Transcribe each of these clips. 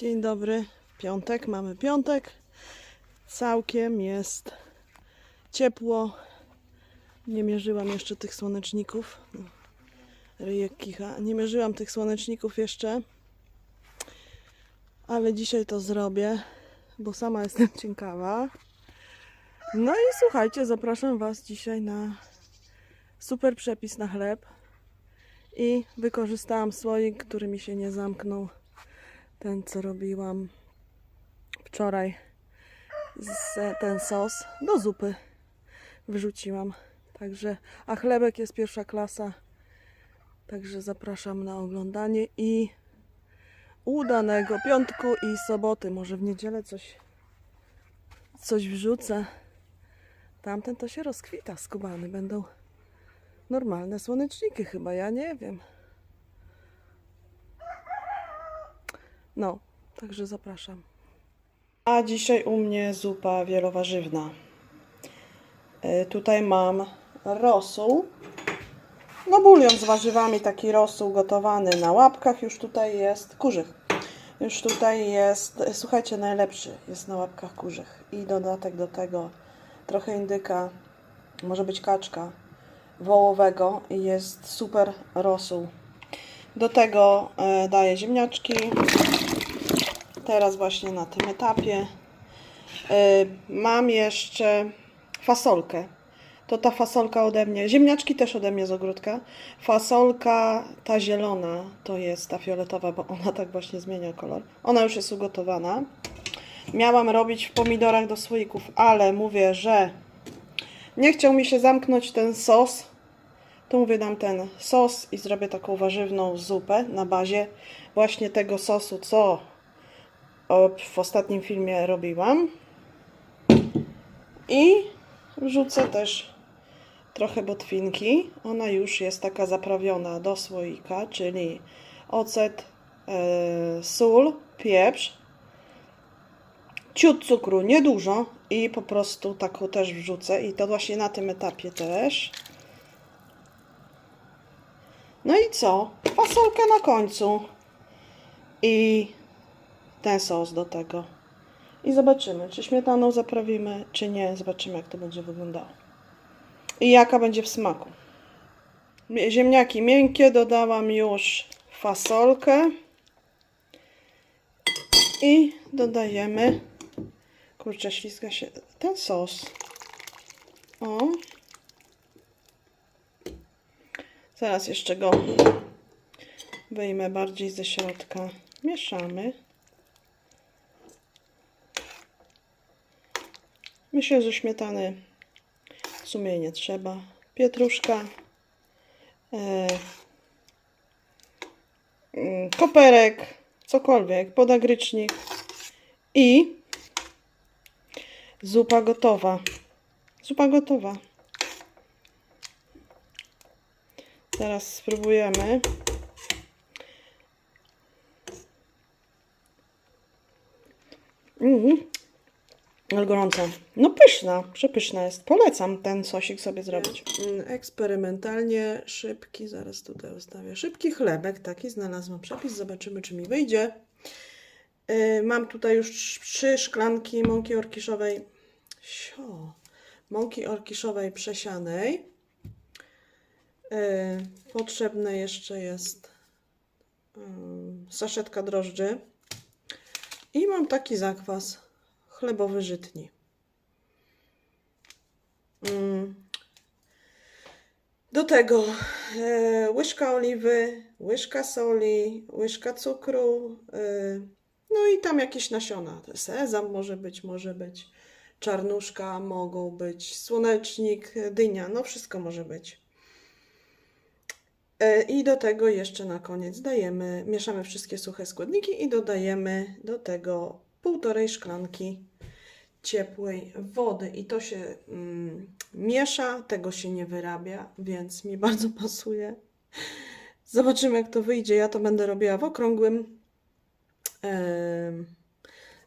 Dzień dobry, piątek, mamy piątek. Całkiem jest ciepło. Nie mierzyłam jeszcze tych słoneczników. Ryjek kicha. Nie mierzyłam tych słoneczników jeszcze. Ale dzisiaj to zrobię, bo sama jestem ciekawa. No i słuchajcie, zapraszam Was dzisiaj na super przepis na chleb. I wykorzystałam słoik, który mi się nie zamknął ten co robiłam wczoraj ten sos do zupy wyrzuciłam. Także a chlebek jest pierwsza klasa. Także zapraszam na oglądanie i udanego piątku i soboty. Może w niedzielę coś coś wrzucę. Tamten to się rozkwita skubany. Będą normalne słoneczniki chyba ja nie wiem No, także zapraszam. A dzisiaj u mnie zupa wielowarzywna. Y, Tutaj mam rosół. No bulion z warzywami, taki rosół gotowany na łapkach. Już tutaj jest kurzych. Już tutaj jest, słuchajcie, najlepszy jest na łapkach kurzych. I dodatek do tego trochę indyka, może być kaczka wołowego i jest super rosół. Do tego e, daję ziemniaczki, teraz właśnie na tym etapie. Y, Mam jeszcze fasolkę. To ta fasolka ode mnie. Ziemniaczki też ode mnie z ogródka. Fasolka ta zielona to jest ta fioletowa, bo ona tak właśnie zmienia kolor. Ona już jest ugotowana. Miałam robić w pomidorach do słoików, ale mówię, że nie chciał mi się zamknąć ten sos. To mówię, dam ten sos i zrobię taką warzywną zupę na bazie właśnie tego sosu, co w ostatnim filmie robiłam. I wrzucę też trochę botwinki. Ona już jest taka zaprawiona do słoika, czyli ocet, e, sól, pieprz, ciut cukru, niedużo i po prostu taką też wrzucę i to właśnie na tym etapie też. No i co? Fasolkę na końcu. I ten sos do tego. I zobaczymy, czy śmietaną zaprawimy, czy nie. Zobaczymy, jak to będzie wyglądało. I jaka będzie w smaku. Ziemniaki miękkie, dodałam już fasolkę. I dodajemy, kurczę, ślizga się, ten sos. O. Zaraz jeszcze go wyjmę bardziej ze środka. Mieszamy. Myślę, że śmietany w sumie nie trzeba. Pietruszka. E, mm, koperek. Cokolwiek. Podagrycznik. I zupa gotowa. Zupa gotowa. Teraz spróbujemy. Ale gorąca. No pyszna, przepyszna jest. Polecam ten sosik sobie zrobić. Mm, Eksperymentalnie szybki, zaraz tutaj ustawię, szybki chlebek, taki znalazłam przepis, zobaczymy czy mi wyjdzie. Yy, Mam tutaj już trz- trzy szklanki mąki orkiszowej, sio, mąki orkiszowej przesianej. Yy, Potrzebne jeszcze jest saszetka drożdży. I mam taki zakwas chlebowy żytni. Mm. Do tego e, łyżka oliwy, łyżka soli, łyżka cukru, e, no i tam jakieś nasiona. Sezam może być, może być czarnuszka, mogą być słonecznik, dynia, no wszystko może być. E, I do tego jeszcze na koniec dajemy, mieszamy wszystkie suche składniki i dodajemy do tego półtorej szklanki ciepłej wody. I to się mm, miesza, tego się nie wyrabia, więc mi bardzo pasuje. Zobaczymy, jak to wyjdzie. Ja to będę robiła w okrągłym.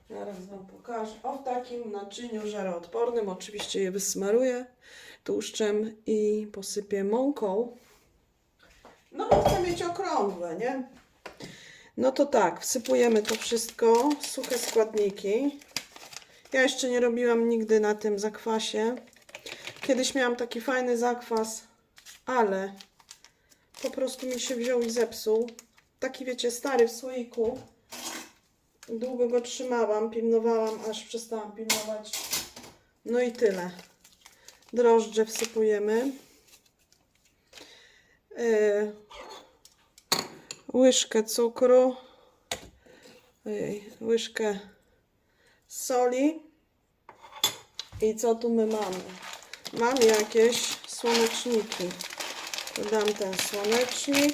Zaraz Wam pokażę. O w takim naczyniu żaroodpornym. Oczywiście je wysmaruję tłuszczem i posypię mąką. No bo chcę mieć okrągłe, nie? No to tak, wsypujemy to wszystko, suche składniki. Ja jeszcze nie robiłam nigdy na tym zakwasie. Kiedyś miałam taki fajny zakwas, ale po prostu mi się wziął i zepsuł. Taki wiecie, stary w słoiku. Długo go trzymałam, pilnowałam, aż przestałam pilnować. No i tyle. Drożdże wsypujemy. Yy, łyżkę cukru. Ojej, łyżkę soli. I co tu my mamy? Mam jakieś słoneczniki. Dodam ten słonecznik.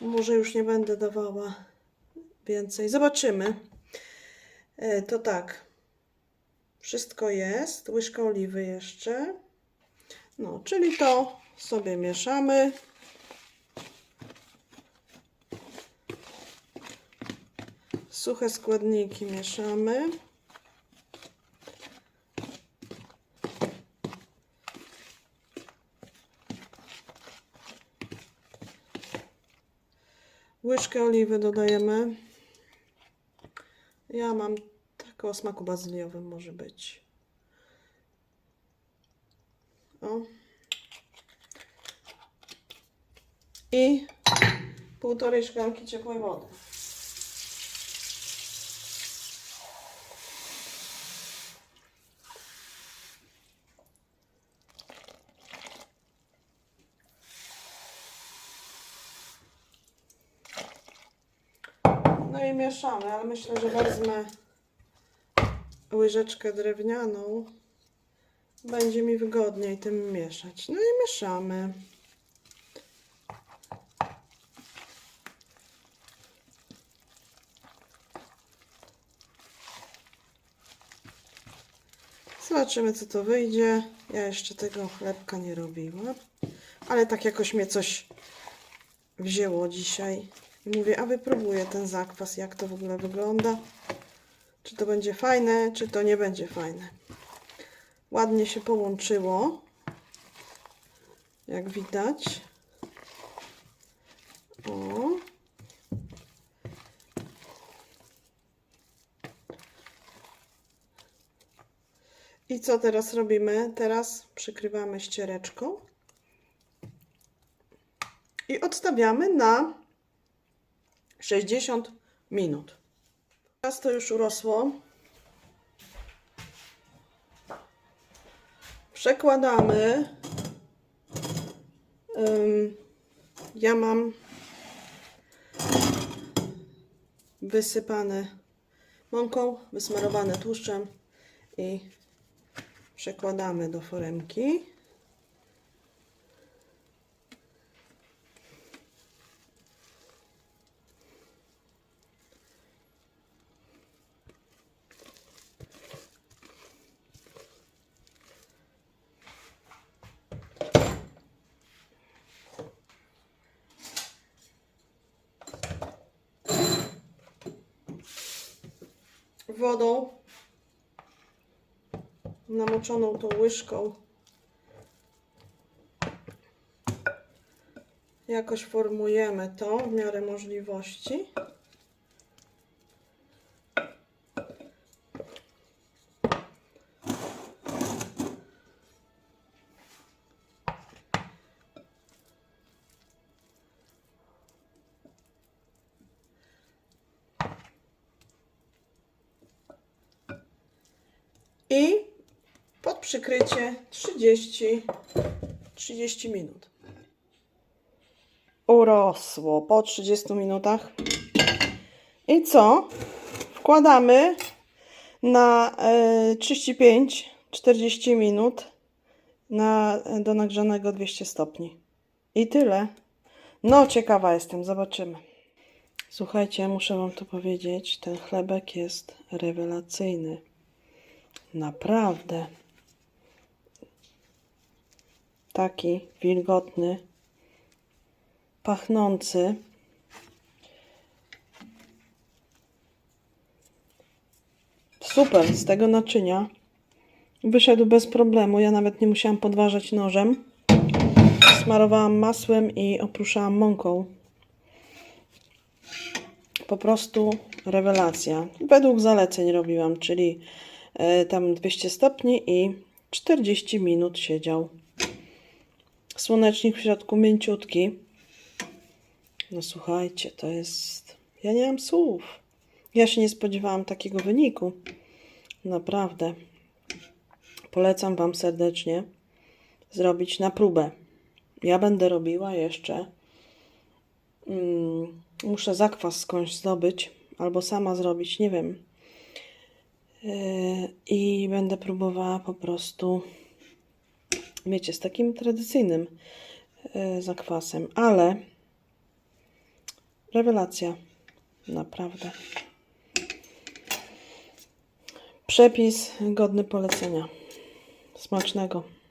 Może już nie będę dawała więcej. Zobaczymy. E, To tak. Wszystko jest. Łyżka oliwy jeszcze. No, czyli to sobie mieszamy. Suche składniki mieszamy. Łyżkę oliwy dodajemy. Ja mam taką o smaku bazyliowym może być. O. I półtorej szklanki ciepłej wody. No i mieszamy, ale myślę, że wezmę łyżeczkę drewnianą. Będzie mi wygodniej tym mieszać. No i mieszamy. Zobaczymy, co to wyjdzie. Ja jeszcze tego chlebka nie robiłam, ale tak jakoś mnie coś wzięło dzisiaj. I mówię, a wypróbuję ten zakwas, jak to w ogóle wygląda. Czy to będzie fajne, czy to nie będzie fajne. Ładnie się połączyło. Jak widać. O. I co teraz robimy? Teraz przykrywamy ściereczką i odstawiamy na 60 minut. Teraz to już urosło. Przekładamy. Ja mam wysypane mąką, wysmarowane tłuszczem i przekładamy do foremki. Wodą namoczoną tą łyżką jakoś formujemy to w miarę możliwości. I pod przykrycie 30, 30 minut. Urosło po 30 minutach. I co? Wkładamy na e, 35-40 minut na, do nagrzanego 200 stopni. I tyle. No, ciekawa jestem, zobaczymy. Słuchajcie, muszę Wam to powiedzieć. Ten chlebek jest rewelacyjny. Naprawdę. Taki wilgotny, pachnący. Super, z tego naczynia wyszedł bez problemu. Ja nawet nie musiałam podważać nożem. Smarowałam masłem i opruszałam mąką. Po prostu rewelacja. Według zaleceń robiłam, czyli tam 200 stopni i 40 minut siedział. Słonecznik w środku mięciutki. No słuchajcie, to jest... Ja nie mam słów. Ja się nie spodziewałam takiego wyniku. Naprawdę. Polecam Wam serdecznie zrobić na próbę. Ja będę robiła jeszcze. Mm, muszę zakwas skądś zdobyć, albo sama zrobić, nie wiem. Yy, I będę próbowała po prostu, wiecie, z takim tradycyjnym yy, zakwasem, ale rewelacja, naprawdę. Przepis godny polecenia. Smacznego.